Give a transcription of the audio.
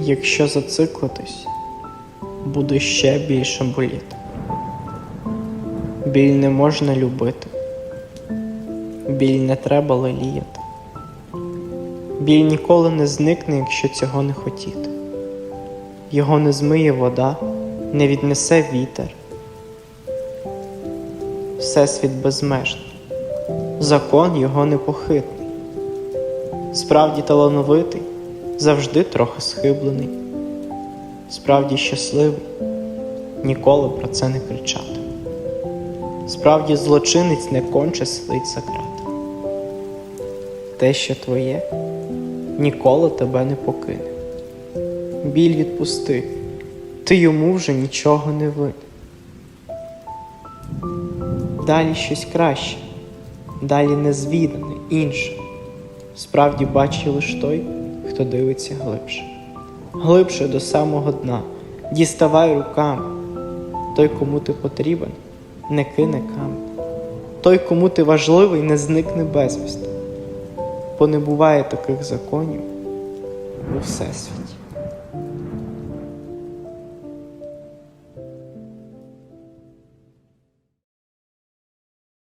Якщо зациклитись, буде ще більше боліти. Біль не можна любити, біль не треба леліяти. Біль ніколи не зникне, якщо цього не хотіти. Його не змиє вода, не віднесе вітер. Всесвіт безмежний, закон його непохитний. Справді талановитий, завжди трохи схиблений. Справді щасливий, ніколи про це не кричати. Справді злочинець не конче сидить за крати. Те, що твоє, ніколи тебе не покине. Біль відпусти, ти йому вже нічого не винен. Далі щось краще, далі незвідане, інше. Справді бачить лиш той, хто дивиться глибше. Глибше до самого дна, діставай руками. Той, кому ти потрібен, не кине камінь. Той, кому ти важливий, не зникне безвісти. Бо не буває таких законів у Всесвіті.